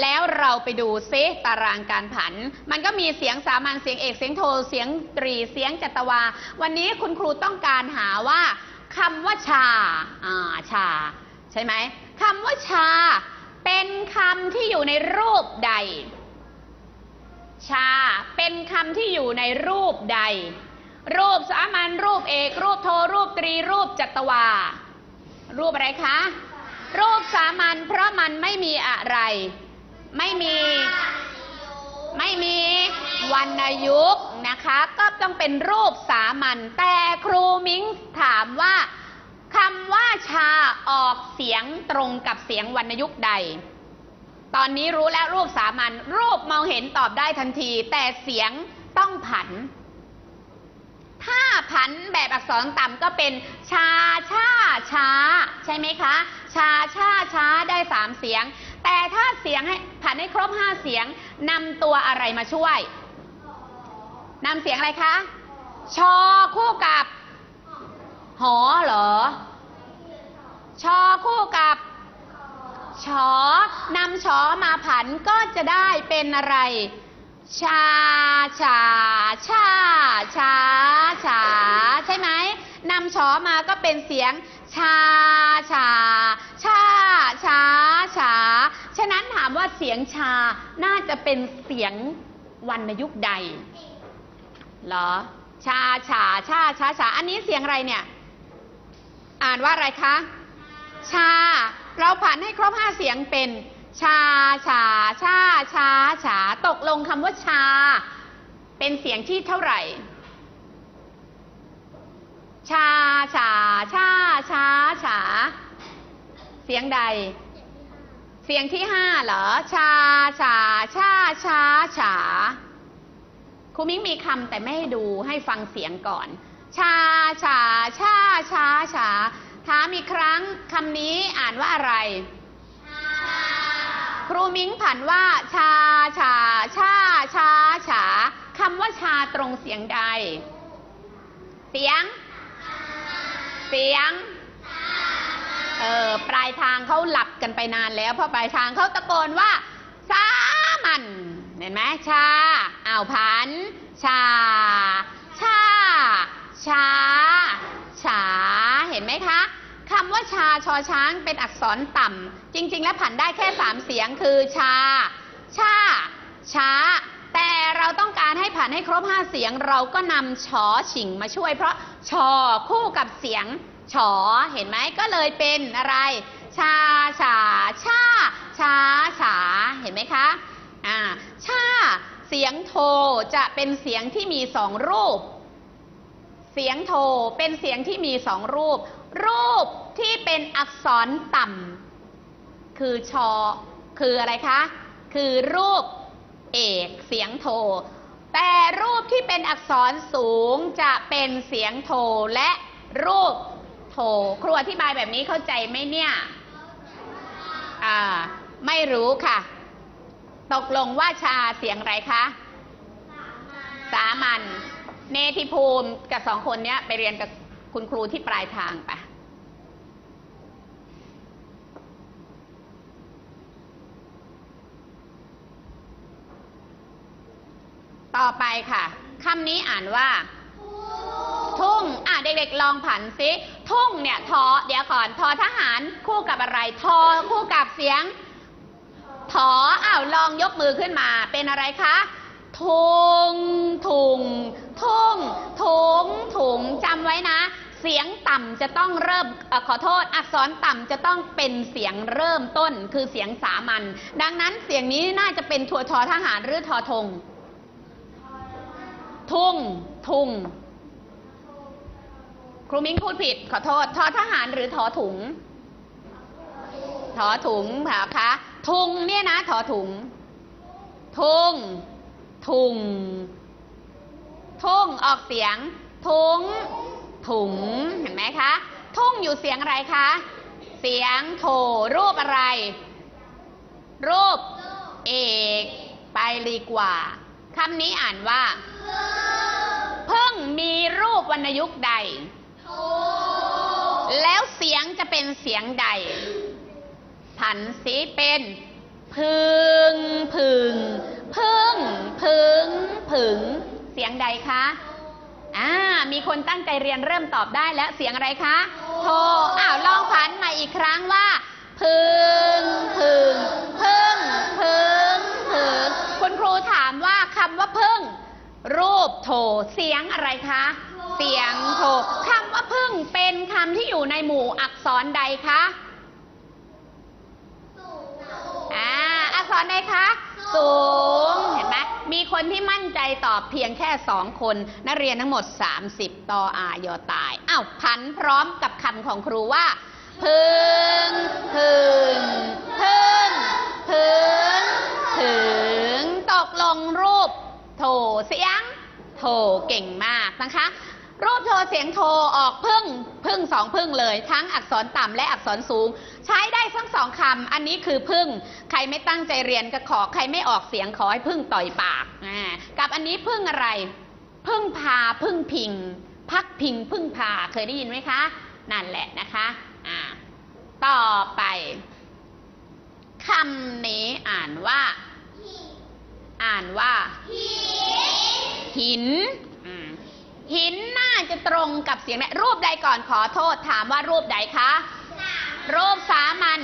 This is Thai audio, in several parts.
แล้วเราไปดูซิตารางการผัน มันก็มีเสียงสามัญเสียงเอกเสียงโทเสียงตรีเสียงจัตวา วันนี้คุณครูต้องการหาว่าคำว่าชาอ่าชา ใช่ไหมคำว่าชา เป็นคำที่อยู่ในรูปใด ชาเป็นคำที่อยู่ในรูปใด รูปสามัญรูปเอก รูปโทรูปตรีรูปจัตวา รูปอะไรคะ รูปสามัญเพราะมันไม่มีอะไร ไม่มี ไม่มีวรรณยุกต์นะคะ ก็ต้องเป็นรูปสามัญแต่ครูมิ้งถามว่าคำว่าชาออกเสียงตรงกับเสียงวรรณยุกต์ใด ตอนนี้รู้แล้วรูปสามัญรูปมองเห็นตอบได้ทันที แต่เสียงต้องผัน ถ้าผันแบบอักษรต่ำก็เป็นชาชาช้า ใช่ไหมคะ ชาชาช้าได้สามเสียง แต่ถ้าเสียงให้ผันให้ครบห้าเสียงนำตัวอะไรมาช่วยนำเสียงอะไรคะ ชอคู่กับ หอเหรอ ชอคู่กับ ชอนำชอมาผันก็จะได้เป็นอะไร ชาชาชาชาชาใช่ไหมนำชอมาก็เป็นเสียง ชาชา ชา ชา ชา ฉะนั้นถาม ว่าเสียงชาน่าจะเป็นเสียงวรรณยุกต์ใดเหรอ ชาชาชาชาชาอันนี้เสียงอะไรเนี่ย อ่านว่าอะไรคะ ชา เราผันให้ครบห้าเสียงเป็น ชาชาชาชาชาตกลงคำว่าชา เป็นเสียงที่เท่าไหร่ ชาชาชาชาชาเสียงใด เสียงที่ห้าเหรอ ชา ชา ชา ชา ชา ครูมิ้งมีคำแต่ไม่ให้ดูให้ฟังเสียงก่อน ชา ชา ชา ชา ชา ถามอีกครั้งคำนี้อ่านว่าอะไร ครูมิ้งผันว่า ชา ชา ชา ชา ชาคำว่าชาตรงเสียงใด เสียง เสียง เออปลายทางเขาหลับกันไปนานแล้วเพราะปลายทางเขาตะโกนว่าสามันเห็นไหมชาอ้าวผัน ชา ชา ชาฉาเห็นไหมคะคำว่าชาชอช้างเป็นอักษรต่ำจริง ๆ แล้วผันได้แค่สามเสียงคือชา ชา ช้า แต่เราต้องการให้ผันให้ครบห้าเสียง เราก็นำชอฉิงมาช่วย เพราะชอคู่กับเสียง ฉอเห็นไหมก็เลยเป็นอะไร ชาฉาชาชาฉาเห็นไหมคะอ่าชาเสียงโทจะเป็นเสียงที่มีสองรูป เสียงโทเป็นเสียงที่มีสองรูป รูปที่เป็นอักษรต่ำคือชอ คืออะไรคะ คือรูปเอกเสียงโท แต่รูปที่เป็นอักษรสูงจะเป็นเสียงโทและรูป โทครูอธิบายแบบนี้เข้าใจไหมเนี่ยอ่าไม่รู้ค่ะ ตกลงว่าชาเสียงอะไรคะ สามัญเนธิภูมิกับสองคนเนี้ยไปเรียนกับคุณครูที่ปลายทางไปะต่อไปค่ะคำนี้อ่านว่า ทุ่งอะเด็กๆลองผันซิ ทุ่งเนี่ยทอเดี๋ยวก่อนทอทหารคู่กับอะไร ทอคู่กับเสียงถออ้าวลองยกมือขึ้นมา เป็นอะไรคะทุงถุงทุ่งถุงถุงจำไว้นะ เสียงต่ำจะต้องเริ่มอขอโทษ อักษรต่ำจะต้องเป็นเสียงเริ่มต้นคือเสียงสามัญดังนั้นเสียงนี้น่าจะเป็นทัวทอทหารหรือทอทง ทุ่ง ทุง ครูมิ้งพูดผิด ขอโทษทอทหารหรือทอถุงถอถุงค่ะคะทุงเนี่ยนะถอถุง ทุง ทุง ทุ่งออกเสียง ทุง ถุง เห็นไหมคะ ทุ่งอยู่เสียงอะไรคะ เสียงโถรูปอะไร รูป เอก ไปดีกว่าคำนี้อ่านว่า เพิ่งมีรูปวรรณยุกต์ใด แล้วเสียงจะเป็นเสียงใด ผันสีเป็นพึ่งพึ่งพึ่งพึ่งพึ่งเสียงใดคะอ่ามีคนตั้งใจเรียนเริ่มตอบได้แล้วเสียงอะไรคะโทอ้าวลองผันมาอีกครั้งว่าพึ่งพึ่งพึ่งพึ่งพึ่งคุณครูถามว่าคำว่าพึ่งรูปโทเสียงอะไรคะ เสียงโทคำว่า พึ่งเป็นคำที่อยู่ในหมู่อักษรใดคะอ่าอักษรใดคะ สูง เห็นไหมมีคนที่มั่นใจตอบเพียงแค่สองคน นักเรียนทั้งหมด 30ต่ออายอตายอ้าวพันพร้อมกับคำของครูว่า พึ่งพึ่งพึ่งพึ่งถึงตกลงรูป โถเสียง โถเก่งมากนะคะ รูปโทเสียงโทออกพึ่งพึ่งสองพึ่งเลย ทั้งอักษรต่ำและอักษรสูง ใช้ได้ทั้งสองคำอันนี้คือพึ่ง ใครไม่ตั้งใจเรียนก็ขอ ใครไม่ออกเสียงขอให้พึ่งต่อยปากอ่ากับอันนี้พึ่งอะไร พึ่งพาพึ่งพิง พักพิงพึ่งพาเคยได้ยินไหมคะ นั่นแหละนะคะอ่าต่อไปคำนี้อ่านว่า อ่านว่า หินอืมหินน่า จะตรงกับเสียงไหนรูปใดก่อนขอโทษถามว่ารูปใดคะ รูปสามัญ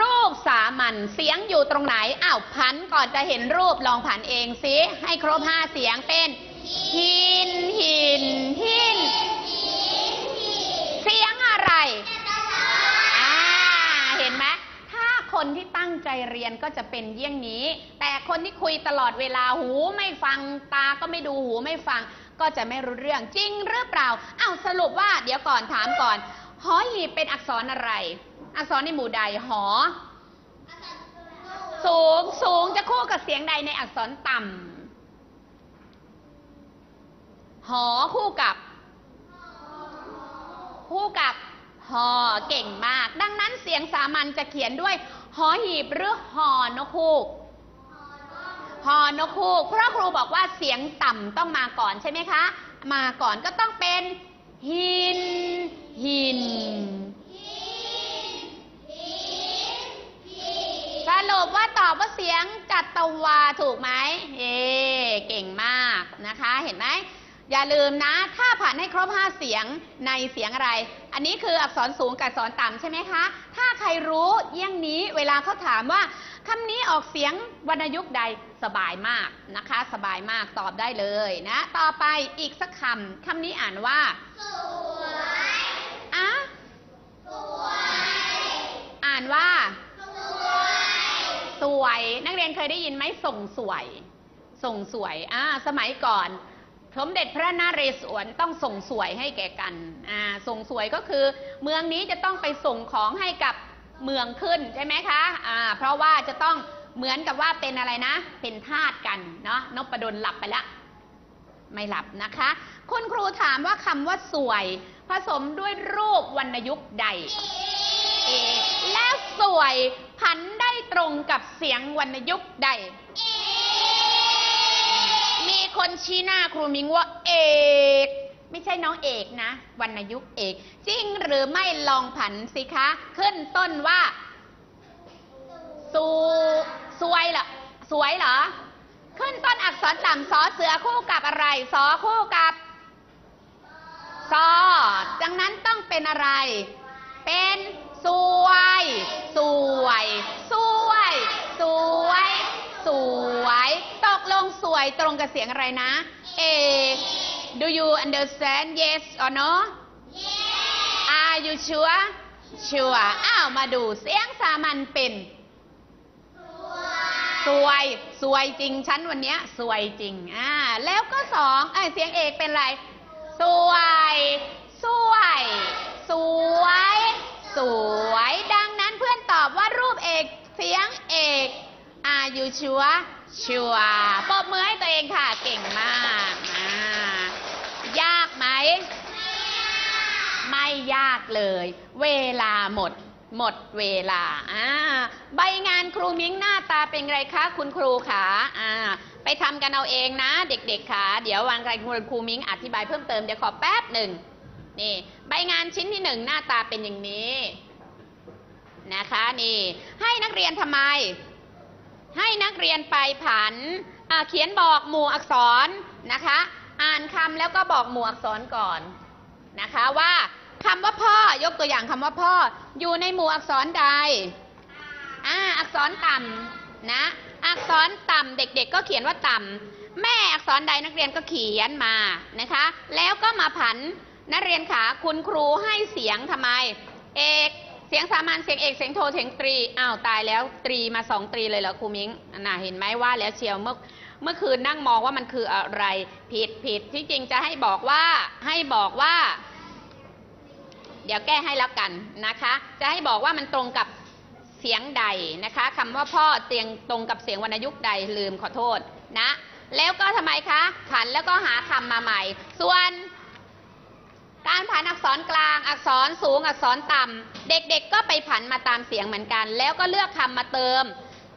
รูปสามัญเสียงอยู่ตรงไหนอ้าวพันก่อนจะเห็นรูปลองผันเองสิให้ครบห้าเสียงเป็นหินหินหินเสียงอะไรอ่าเห็นไหมถ้าคนที่ตั้งใจเรียนก็จะเป็นเยี่ยงนี้ แต่คนที่คุยตลอดเวลาหูไม่ฟังตาก็ไม่ดูหูไม่ฟัง ก็จะไม่รู้เรื่องจริงหรือเปล่า เอาสรุปว่าเดี๋ยวก่อนถามก่อน หอหีบเป็นอักษรอะไร อักษรในหมู่ใดหอ สูงสูงจะคู่กับเสียงใดในอักษรต่ำหอคู่กับคู่กับหอเก่งมาก ดังนั้นเสียงสามัญจะเขียนด้วย หอหีบหรือหอนกฮูก ฮอนกคู่เพราะครูบอกว่าเสียงต่ำต้องมาก่อนใช่ไหมคะ มาก่อนก็ต้องเป็นหิน หินสรุปว่าตอบว่าเสียงจัตวาถูกไหมเย่เก่งมากนะคะ เห็นไหม อย่าลืมนะ ถ้าผ่านให้ครบ 5 เสียงในเสียงอะไร อันนี้คืออักษรสูงกับอักษรต่ำใช่ไหมคะ ถ้าใครรู้เยี่ยงนี้เวลาเขาถามว่าคำนี้ออกเสียงวรรณยุกต์ใดสบายมากนะคะ สบายมากตอบได้เลยนะ ต่อไปอีกสักคำคำนี้อ่านว่า สวยอะสวย อ่านว่าสวย นักเรียนเคยได้ยินไหมส่งสวย ส่งสวยอ่าสมัยก่อน สมเด็จพระนเรศวรต้องส่งสวยให้แก่กันอ่าส่งสวยก็คือเมืองนี้จะต้องไปส่งของให้กับเมืองขึ้นใช่ไหมคะอ่าเพราะว่าจะต้องเหมือนกับว่าเป็นอะไรนะ เป็นทาสกันเนาะนพดลหลับไปแล้วไม่หลับนะคะ คุณครูถามว่าคำว่าสวย ผสมด้วยรูปวรรณยุกต์ใด และสวยพันได้ตรงกับเสียงวรรณยุกต์ใด คนชี้หน้าครูมิงว่าเอก ไม่ใช่น้องเอกนะวรรณยุกเอก จริงหรือไม่ลองผันสิคะ ขึ้นต้นว่า สูสวยเหรอสวยเหรอ ขึ้นต้นอักษรต่ำสอเสือคู่กับอะไรสอคู่กับซอดังนั้นต้องเป็นอะไร เป็นสวย สวย สวย สวย สวย ตกลงสวยตรงกับเสียงอะไรนะ เอ Do you understand yes or no Are you sure sure อ้าวมาดูเสียงสามัญเป็นสวย สวยจริง ฉันวันเนี้ยสวยจริง อ่า แล้วก็สองเอ้ยเสียงเอกเป็นอะไร สวย สวย สวย สวย ดังนั้นเพื่อนตอบว่ารูปเอก เสียงเอก อายุชัวชัวปรบมือให้ตัวเองค่ะ เก่งมากอ่ายากไหม ไม่ยากเลย เวลาหมด หมดเวลา อ่า ใบงานครูมิ้งหน้าตาเป็นไงคะ คุณครูขาอ่า ไปทำกันเอาเองนะ เด็กๆขาเดี๋ยววันใครคุณครูมิ้งอธิบายเพิ่มเติม เดี๋ยวขอแป๊บหนึ่ง นี่ ใบงานชิ้นที่หนึ่งหน้าตาเป็นอย่างนี้ นะคะ นี่ ให้นักเรียนทำไม ให้นักเรียนไปผันเขียนบอกหมู่อักษรนะคะ อ่านคำแล้วก็บอกหมู่อักษรก่อนนะคะว่าคำว่าพ่อยกตัวอย่างคำว่าพ่อ อยู่ในหมู่อักษรใดอ่าอักษรต่ำนะ อักษรต่ำเด็กๆ ก็เขียนว่าต่ำแม่อักษรใดนักเรียนก็เขียนมานะคะ แล้วก็มาผันนักเรียนขาคุณครูให้เสียงทำไม เอก สียงสามัญเสียงเอกเสียงโทเสียงตรีอ้าวตายแล้วตรีมาสองตรีเลยเหรอครูมิ้งน่ะเห็นไหมว่าแล้วเชียวเมื่อเมื่อคืนนั่งมองว่ามันคืออะไร ผิดผิดที่จริงจะให้บอกว่าให้บอกว่า เดี๋ยวแก้ให้แล้วกันนะคะ จะให้บอกว่ามันตรงกับเสียงใดนะคะคำว่าพ่อเตียงตรงกับเสียงวรรณยุกต์ใดลืมขอโทษนะ แล้วก็ทำไมคะผันแล้วก็หาคำมาใหม่ ส่วน การผันอักษรกลาง อักษรสูง อักษรต่ำ เด็กๆ ก็ไปผันมาตามเสียงเหมือนกัน แล้วก็เลือกคำมาเติม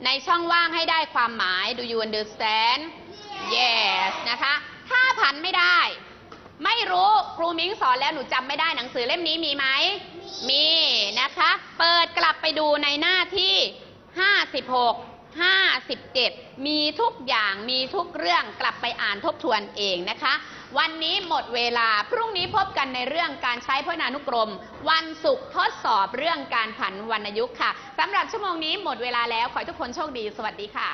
ในช่องว่างให้ได้ความหมาย do you understand yes นะคะ ถ้าผันไม่ได้ ไม่รู้ครูมิ้งสอนแล้วหนูจำไม่ได้หนังสือเล่มนี้มีไหม มีนะคะ เปิดกลับไปดูในหน้าที่ 56 57 มีทุกอย่างมีทุกเรื่องกลับไปอ่านทบทวนเองนะคะ วันนี้หมดเวลาพรุ่งนี้พบกันในเรื่องการใช้พจนานุกรม วันศุกร์ทดสอบเรื่องการผันวรรณยุกต์ค่ะสำหรับชั่วโมงนี้หมดเวลาแล้วขอให้ทุกคนโชคดี สวัสดีค่ะ